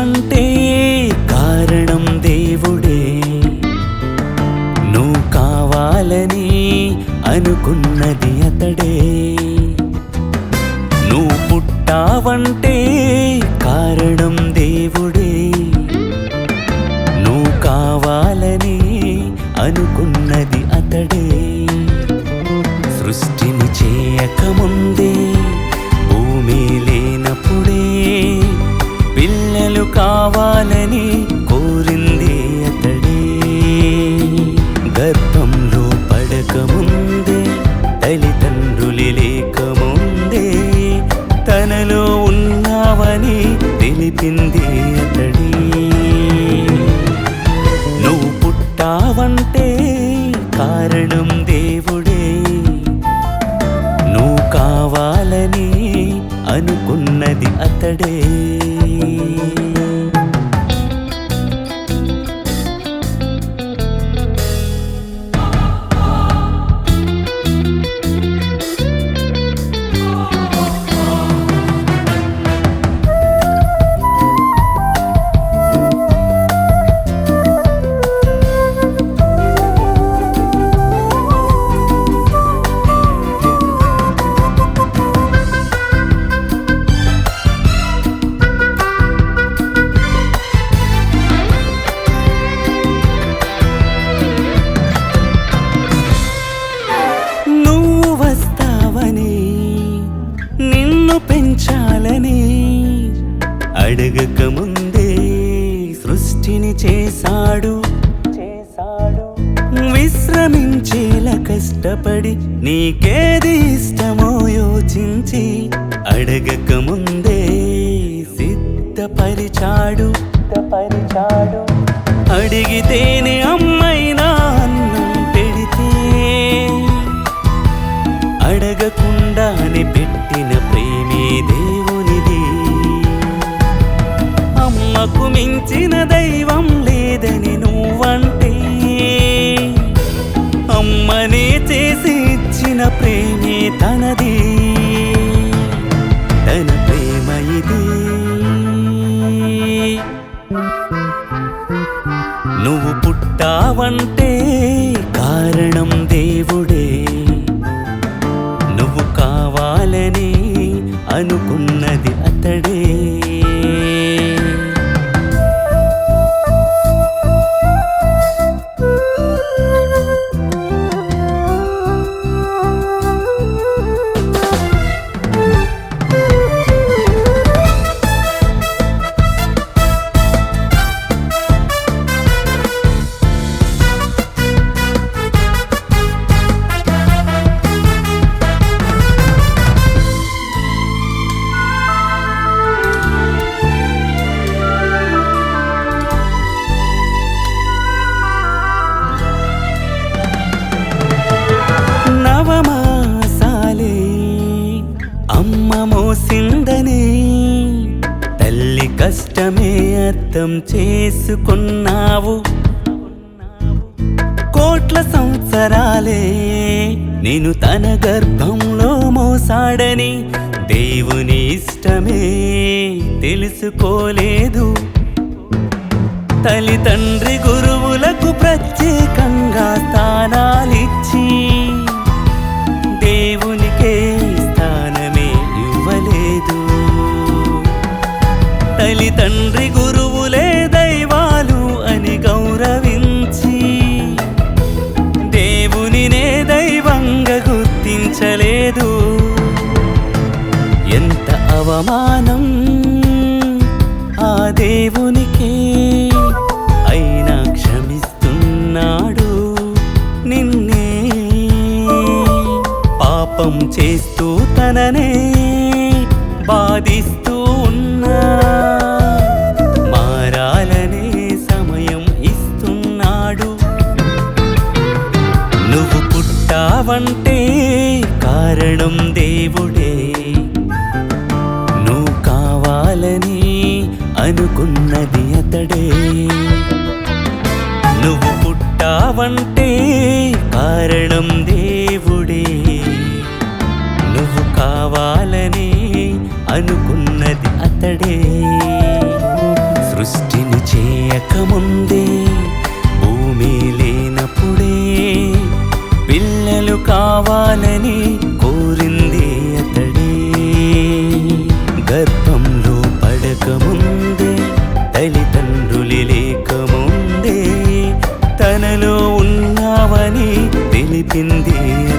పుట్టావంటే కారణం దేవుడే? నువ్వు కావాలని అనుకున్నది తెలిపింది అతడి. నువ్వు పుట్టావంటే కారణం దేవుడే. నువ్వు కావాలని అనుకున్నది అతడే. సృష్టిని చేశాడు. చేశాడు. విశ్రమించేలా కష్టపడి నీకేది ఇష్టమో యోచించి అడగక ముందే సిద్ధపరిచాడు. సిద్ధపరిచాడు. అడిగితేనే అమ్మైనా అన్నం పెడితే అడగకుండానే పెట్టిన ప్రేమే తనది. తన ప్రేమ ఇది. నువ్వు పుట్టావంటే కారణం మోసిందని తల్లి కష్టమే అర్థం చేసుకున్నావు. కోట్ల సంవత్సరాలే నేను తన గర్భంలో మోసాడని దేవుని ఇష్టమే తెలుసుకోలేదు. తల్లి తండ్రి గురువులకు ప్రత్యేక సమానం ఆ దేవునికి అయినా క్షమిస్తున్నాడు నిన్నే. పాపం చేస్తూ తననే బాధిస్తూ కావాలని అనుకున్నది అతడే. నువ్వు పుట్టావంటే కారణం దేవుడే. నువ్వు కావాలని అనుకున్నది అతడే. సృష్టిని చేయకముందే భూమి లేనప్పుడే పిల్లలు కావాలని பிந்தி